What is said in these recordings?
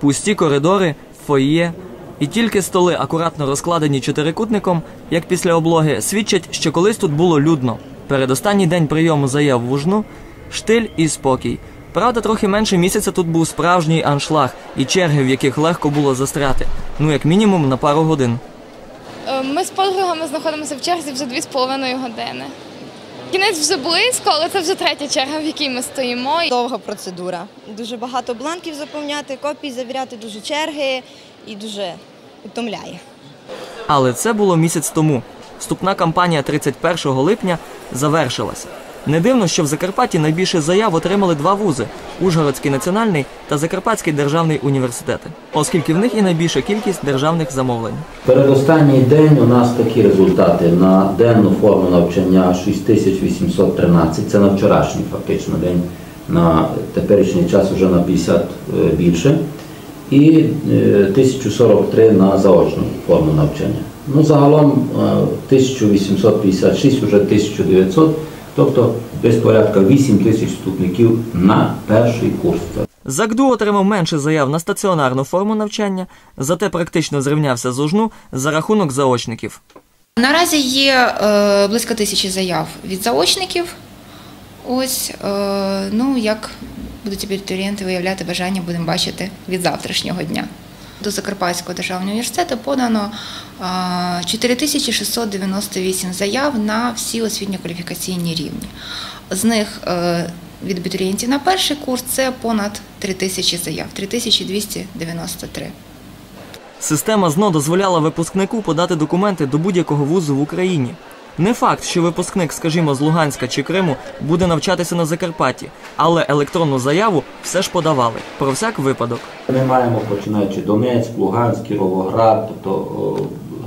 Пусті коридори, фоє. І тільки столи, акуратно розкладені чотирикутником, як після облоги, свідчать, що колись тут було людно. Передостанній день прийому заяв в Ужну – штиль і спокій. Правда, трохи менше місяця тут був справжній аншлаг і черги, в яких легко було застряти. Ну, як мінімум, на пару годин. Е, Ми з подругами знаходимося в черзі вже дві з половиною години. Кінець вже близько, але це вже третя черга, в якій ми стоїмо. Довга процедура. Дуже багато бланків заповняти, копій завіряти, дуже черги і дуже утомляє. Але це було місяць тому. Вступна кампанія 31 липня завершилася. Не дивно, що в Закарпатті найбільше заяв отримали два вузи Ужгородський національний та Закарпатський державний університети, оскільки в них і найбільша кількість державних замовлень. Передостанній день у нас такі результати. На денну форму навчання 6813, це на вчорашній фактично день, на теперішній час вже на 50 більше, і е, 1043 на заочну форму навчання. Ну, загалом е, 1856, вже 1900, тобто десь порядка 8 тисяч вступників на перший курс. ЗАКДУ отримав менше заяв на стаціонарну форму навчання, зате практично зрівнявся з ужну за рахунок заочників. Наразі є е, близько тисячі заяв від заочників. Ось, е, ну, як будуть абітурієнти виявляти бажання, будемо бачити від завтрашнього дня. До Закарпатського державного університету подано е, 4698 заяв на всі освітньо-кваліфікаційні рівні. З них е, від абітурієнтів на перший курс це понад 3000 заяв, 3293. Система ЗНО дозволяла випускнику подати документи до будь-якого вузу в Україні. Не факт, що випускник, скажімо, з Луганська чи Криму буде навчатися на Закарпатті, але електронну заяву все ж подавали про всяк випадок. Ми маємо починаючи Донецьк, Луганськ, Кіровоград, тобто о,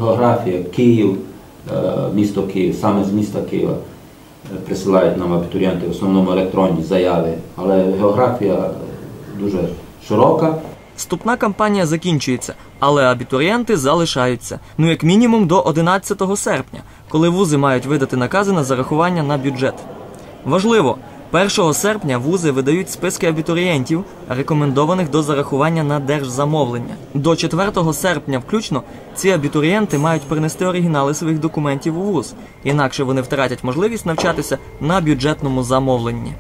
географія Київ, е, місто Київ, саме з міста Києва е, присилають нам абітурієнти в основному електронні заяви, але географія дуже широка. Вступна кампанія закінчується, але абітурієнти залишаються. Ну як мінімум до 11 серпня, коли вузи мають видати накази на зарахування на бюджет. Важливо, 1 серпня вузи видають списки абітурієнтів, рекомендованих до зарахування на держзамовлення. До 4 серпня включно ці абітурієнти мають принести оригінали своїх документів у вуз, інакше вони втратять можливість навчатися на бюджетному замовленні.